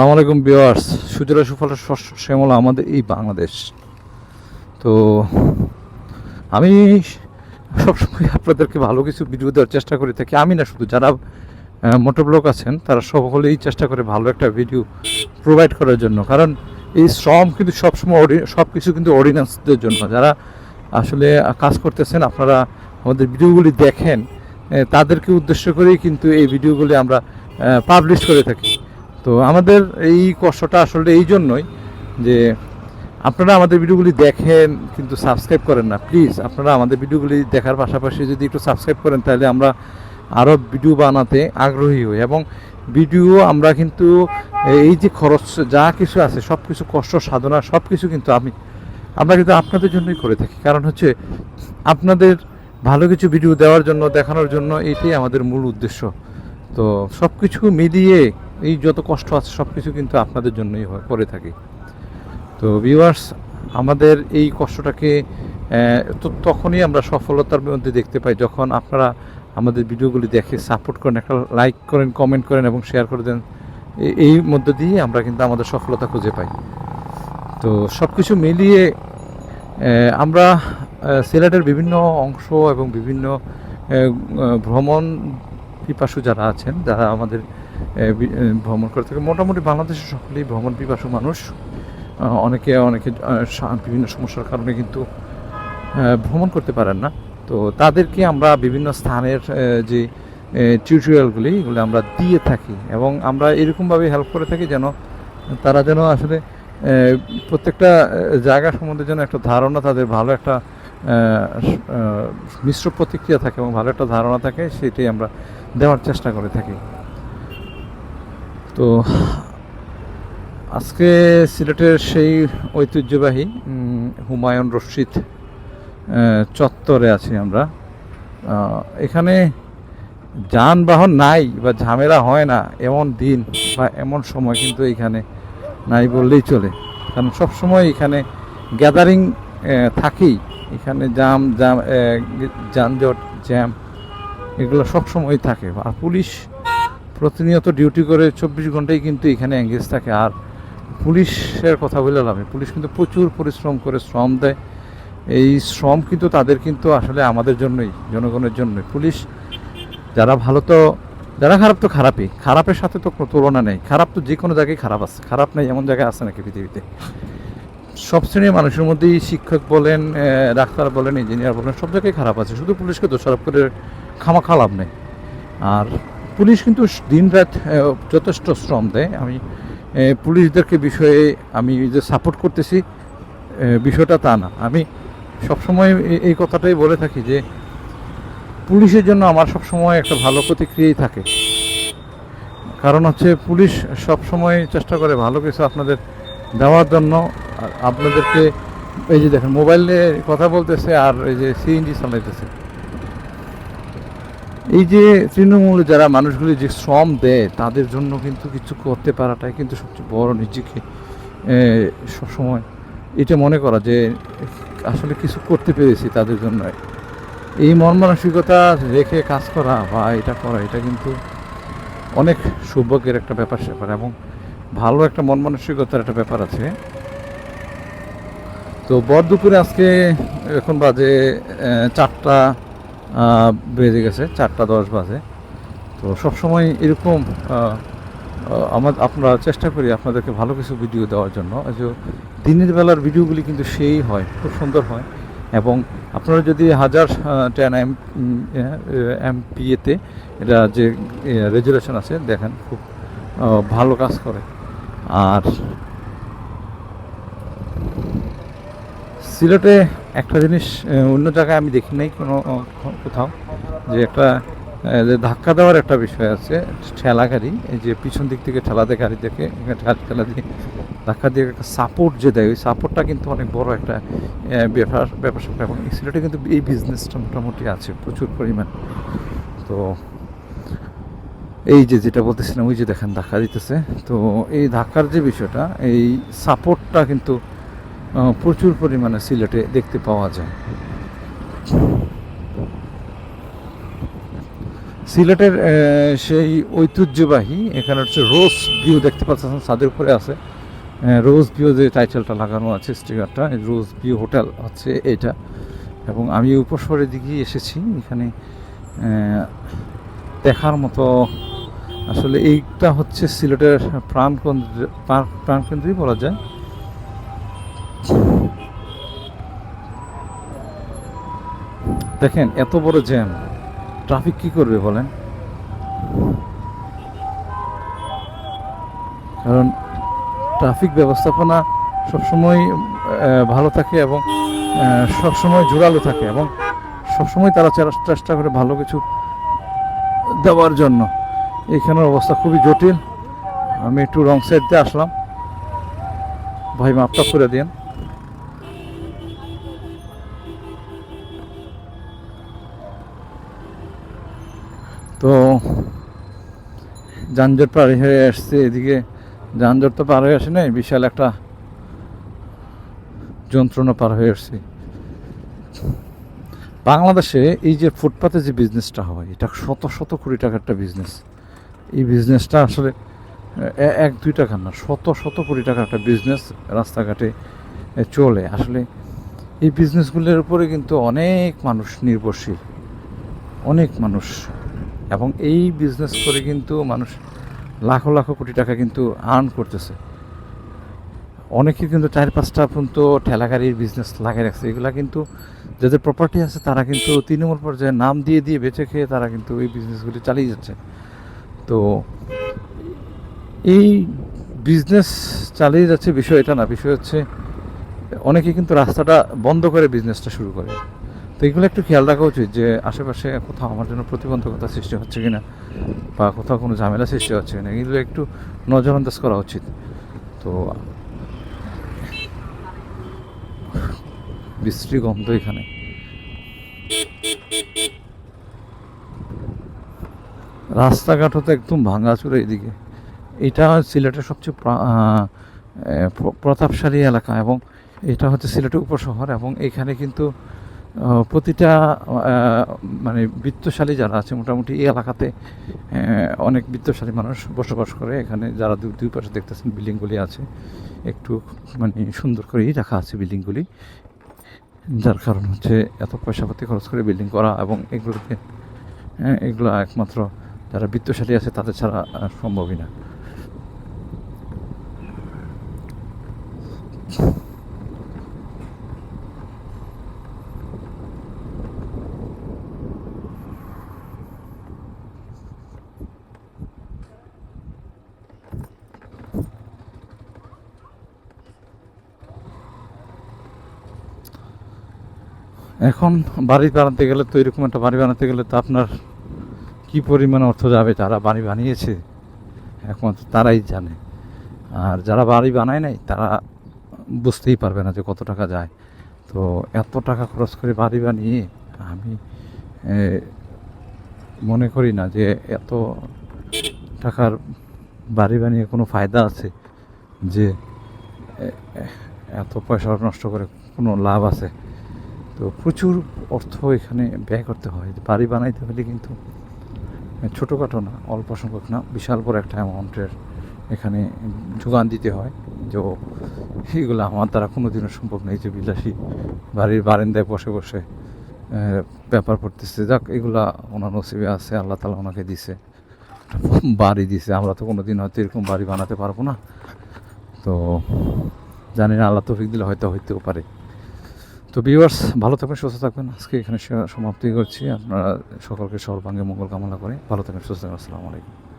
আসসালামু আলাইকুম বিওয়ার্স সুজলা সুফলা শস্য শ্যামলা আমাদের এই বাংলাদেশ। তো আমি সবসময় আপনাদেরকে ভালো কিছু ভিডিও দেওয়ার চেষ্টা করে থাকি। আমি না, শুধু যারা মোটর আছেন, তারা সকলেই চেষ্টা করে ভালো একটা ভিডিও প্রোভাইড করার জন্য। কারণ এই শ্রম কিন্তু সবসময় সব কিছু কিন্তু অর্ডিন্যান্সদের জন্য। যারা আসলে কাজ করতেছেন, আপনারা আমাদের ভিডিওগুলি দেখেন তাদেরকে উদ্দেশ্য করেই কিন্তু এই ভিডিওগুলি আমরা পাবলিশ করে থাকি। তো আমাদের এই কষ্টটা আসলে এই জন্যই যে আপনারা আমাদের ভিডিওগুলি দেখেন কিন্তু সাবস্ক্রাইব করেন না। প্লিজ, আপনারা আমাদের ভিডিওগুলি দেখার পাশাপাশি যদি একটু সাবস্ক্রাইব করেন তাহলে আমরা আরও ভিডিও বানাতে আগ্রহী হই এবং ভিডিও আমরা কিন্তু এই যে খরচ, যা কিছু আছে, সব কিছু কষ্ট, সাধনা, সব কিছু কিন্তু আমি, আমরা কিন্তু আপনাদের জন্যই করে থাকি। কারণ হচ্ছে আপনাদের ভালো কিছু ভিডিও দেওয়ার জন্য, দেখানোর জন্য এটাই আমাদের মূল উদ্দেশ্য। তো সব কিছু মিলিয়ে এই যত কষ্ট আছে সব কিছু কিন্তু আপনাদের জন্যই করে থাকি। তো ভিউয়ার্স আমাদের এই কষ্টটাকে তো তখনই আমরা সফলতার মধ্যে দেখতে পাই, যখন আপনারা আমাদের ভিডিওগুলি দেখে সাপোর্ট করেন, একটা লাইক করেন কমেন্ট করেন এবং শেয়ার করে দেন এই মধ্য দিয়ে আমরা কিন্তু আমাদের সফলতা খুঁজে পাই। তো সব কিছু মিলিয়ে আমরা সিলেটের বিভিন্ন অংশ এবং বিভিন্ন ভ্রমণ পিপাসু যারা আছেন, যারা আমাদের ভ্রমণ করে থাকে। মোটামুটি বাংলাদেশের সকলেই ভ্রমণ পিপাসু মানুষ। অনেকে অনেকে বিভিন্ন সমস্যার কারণে কিন্তু ভ্রমণ করতে পারেন না। তো তাদেরকে আমরা বিভিন্ন স্থানের যে টিউটোরিয়ালগুলি এগুলো আমরা দিয়ে থাকি এবং আমরা এরকমভাবে হেল্প করে থাকি যেন তারা যেন আসলে প্রত্যেকটা জায়গা সম্বন্ধে যেন একটা ধারণা, তাদের ভালো একটা মিশ্র প্রতিক্রিয়া থাকে এবং ভালো একটা ধারণা থাকে, সেটাই আমরা দেওয়ার চেষ্টা করে থাকি। তো আজকে সিলেটের সেই ঐতিহ্যবাহী হুমায়ুন রশিদ চত্বরে আছি আমরা। এখানে যানবাহন নাই বা ঝামেলা হয় না, এমন দিন বা এমন সময় কিন্তু এখানে নাই বললেই চলে। কারণ সব সময় এখানে গ্যাদারিং থাকেই। এখানে জাম জাম যানজট, জ্যাম, এগুলো সব সময় থাকে। আর পুলিশ প্রতিনিয়ত ডিউটি করে চব্বিশ ঘন্টাই কিন্তু এখানে এঙ্গেজ থাকে। আর পুলিশের কথা বলে লাভ। পুলিশ কিন্তু প্রচুর পরিশ্রম করে শ্রম দেয়। এই শ্রম কিন্তু তাদের কিন্তু আসলে আমাদের জন্যই, জনগণের জন্যই। পুলিশ যারা ভালো তো, যারা খারাপ তো খারাপই। খারাপের সাথে তো কোনো তুলনা নেই। খারাপ তো যে কোনো জায়গায় খারাপ আছে। খারাপ নেই এমন জায়গায় আছে নাকি পৃথিবীতে? সব শ্রেণির মানুষের মধ্যেই শিক্ষক বলেন ডাক্তার বলেন ইঞ্জিনিয়ার বলেন, সব জায়গায় খারাপ আছে। শুধু পুলিশকে দোষারোপ করে খামাখা লাভ নেই। আর পুলিশ কিন্তু দিন রাত যথেষ্ট শ্রম দেয়। আমি পুলিশদেরকে বিষয়ে আমি যে সাপোর্ট করতেছি বিষয়টা তা না। আমি সবসময় এই কথাটাই বলে থাকি যে, পুলিশের জন্য আমার সবসময় একটা ভালো প্রতিক্রিয়াই থাকে। কারণ হচ্ছে, পুলিশ সবসময় চেষ্টা করে ভালো কিছু আপনাদের দেওয়ার জন্য। আপনাদেরকে, এই যে দেখেন, মোবাইলে কথা বলতেছে আর এই যে সিএনজি চালাইতেছে। এই যে তৃণমূলে যারা মানুষগুলি যে শ্রম দেয়, তাদের জন্য কিন্তু কিছু করতে পারাটাই কিন্তু সবচেয়ে বড় নিজেকে সবসময় এটা মনে করা যে আসলে কিছু করতে পেরেছি তাদের জন্য এই মন মানসিকতা রেখে কাজ করা বা এটা করা, এটা কিন্তু অনেক সৌভাগ্যের একটা ব্যাপার স্যাপার এবং ভালো একটা মন মানসিকতার একটা ব্যাপার আছে। তো বর দুপুরে আজকে এখন বাজে চারটা বেজে গেছে, চারটা দশ বাজে। তো সবসময় এরকম আমার আপনারা চেষ্টা করি আপনাদেরকে ভালো কিছু ভিডিও দেওয়ার জন্য। যে দিনের বেলার ভিডিওগুলি কিন্তু সেই হয়, খুব সুন্দর হয়। এবং আপনারা যদি হাজার টেন এম এমপিএতে এটা যে রেজুলেশন আছে, দেখেন খুব ভালো কাজ করে। আর সিলেটে একটা জিনিস অন্য জায়গায় আমি দেখি নাই কোনো কোথাও, যে একটা যে ধাক্কা দেওয়ার একটা বিষয় আছে, ঠেলা গাড়ি, এই যে পিছন দিক থেকে ঠেলাতে গাড়ি দেখে ঠেলা- দিয়ে ধাক্কা দিয়ে একটা সাপোর্ট যে দেয়, ওই সাপোর্টটা কিন্তু অনেক বড় একটা ব্যাপার ব্যাপার স্যাপার। এবং সিলেটে কিন্তু এই বিজনেসটা মোটামুটি আছে, প্রচুর পরিমাণ। তো এই যে যেটা বলতেছিলাম, ওই যে দেখেন ধাক্কা দিতেছে। তো এই ধাক্কার যে বিষয়টা, এই সাপোর্টটা কিন্তু প্রচুর পরিমাণে সিলেটে দেখতে পাওয়া যায়। সিলেটের সেই ঐতিহ্যবাহী, এখানে হচ্ছে রোজ ভিউ দেখতে পাচ্ছেন, ছাদের উপরে আছে। রোজ ভিউ যে টাইটেলটা লাগানো আছে, স্টিকারটা রোজ ভিউ হোটেল হচ্ছে এটা। এবং আমি উপস্বরের দিকেই এসেছি, এখানে দেখার মতো, আসলে এইটা হচ্ছে সিলেটের প্রাণকেন্দ্র, প্রাণ- প্রাণকেন্দ্রই বলা যায়। দেখেন, এত বড় জ্যাম। ট্রাফিক কি করবে বলেন? কারণ ট্রাফিক ব্যবস্থাপনা সবসময় ভালো থাকে এবং সবসময় জোরালো থাকে এবং সবসময় তারা চেষ্টা করে ভালো কিছু দেওয়ার জন্য। এখানের অবস্থা খুবই জটিল। আমি একটু রং সাইড দিয়ে আসলাম। ভাই, মাপটা করে দিন তো যানজট পার হয়ে আসছে, এদিকে যানজট তো পার হয়ে আসে নাই, বিশাল একটা যন্ত্রণা পার হয়ে আসছে। বাংলাদেশে এই যে ফুটপাতে যে বিজনেসটা হয়, এটা শত শত কোটি টাকার একটা বিজনেস এই বিজনেসটা আসলে এক, দুই টাকার না, শত শত কোটি টাকার একটা বিজনেস রাস্তাঘাটে চলে। আসলে এই বিজনেসগুলোর উপরে কিন্তু অনেক মানুষ নির্ভরশীল। অনেক মানুষ। এবং এই বিজনেস করে কিন্তু মানুষ লাখো লাখো কোটি টাকা কিন্তু আর্ন করতেছে। অনেকে কিন্তু চার পাঁচটা পর্যন্ত ঠেলাগাড়ির বিজনেস লাগিয়ে রাখছে। এগুলা কিন্তু যাদের প্রপার্টি আছে তারা কিন্তু তৃণমূল পর্যায়ে নাম দিয়ে দিয়ে বেঁচে খেয়ে তারা কিন্তু এই বিজনেসগুলি চালিয়ে যাচ্ছে। তো এই বিজনেস চালিয়ে যাচ্ছে বিষয় এটা না, বিষয় হচ্ছে অনেকে কিন্তু রাস্তাটা বন্ধ করে বিজনেসটা শুরু করে। তো এগুলো একটু খেয়াল রাখা উচিত যে আশেপাশে কোথাও আমার জন্য প্রতিবন্ধকতা সৃষ্টি হচ্ছে কিনা বা কোথাও কোনো ঝামেলা সৃষ্টি হচ্ছে কিনা, এগুলো একটু নজরআন্দাজ করা উচিত। তো বিশ্রী গন্ধ এখানে। রাস্তাঘাটও তো একদম ভাঙাচুরা এদিকে। এটা সিলেটের সবচেয়ে প্রতাপশালী এলাকা এবং এটা হচ্ছে সিলেটের উপশহর এবং এখানে কিন্তু প্রতিটা মানে বৃত্তশালী যারা আছে, মোটামুটি এই এলাকাতে অনেক বৃত্তশালী মানুষ বসবাস করে। এখানে যারা দুই দুই পাশে দেখতেছেন, বিল্ডিংগুলি আছে। একটু মানে সুন্দর করেই রাখা আছে বিল্ডিংগুলি। যার কারণ হচ্ছে এত পয়সাপাতি খরচ করে বিল্ডিং করা এবং এগুলোকে এগুলো একমাত্র যারা বৃত্তশালী আছে, তাদের ছাড়া সম্ভবই না। এখন বাড়ি বানাতে গেলে তো এরকম একটা বাড়ি বানাতে গেলে তো আপনার কি পরিমাণ অর্থ যাবে? যারা বাড়ি বানিয়েছে, একমাত্র তারাই জানে। আর যারা বাড়ি বানায় নাই, তারা বুঝতেই পারবে না যে কত টাকা যায়। তো এত টাকা খরচ করে বাড়ি বানিয়ে আমি মনে করি না যে এত টাকার বাড়ি বানিয়ে কোনো ফায়দা আছে যে এত পয়সা নষ্ট করে কোনো লাভ আছে। তো প্রচুর অর্থ এখানে ব্যয় করতে হয়। বাড়ি বানাইতে হলে কিন্তু ছোটোখাটো না, অল্প সংখ্যক না, বিশাল বড় একটা অ্যামাউন্টের এখানে যোগান দিতে হয়। যে এইগুলো আমার দ্বারা কোনোদিনও সম্ভব নেই যে বিলাসী বাড়ির বারান্দায় বসে বসে ব্যাপার করতেছে। যাক, এগুলা ওনার নসিবে আছে, আল্লাহ তালা ওনাকে দিছে। বাড়ি দিছে। আমরা তো কোনোদিন হয়তো এরকম বাড়ি বানাতে পারব না। তো জানি না, আল্লাহ তৌফিক দিলে হয়তো হইতেও পারে। তো ভিউয়ার্স ভালো থাকবেন, সুস্থ থাকবেন। আজকে এখানে সমাপ্তি করছি। আপনারা সকলকে সর্বাঙ্গে মঙ্গল কামনা করে ভালো থাকবেন, সুস্থ থাকবেন। আসসালামু আলাইকুম।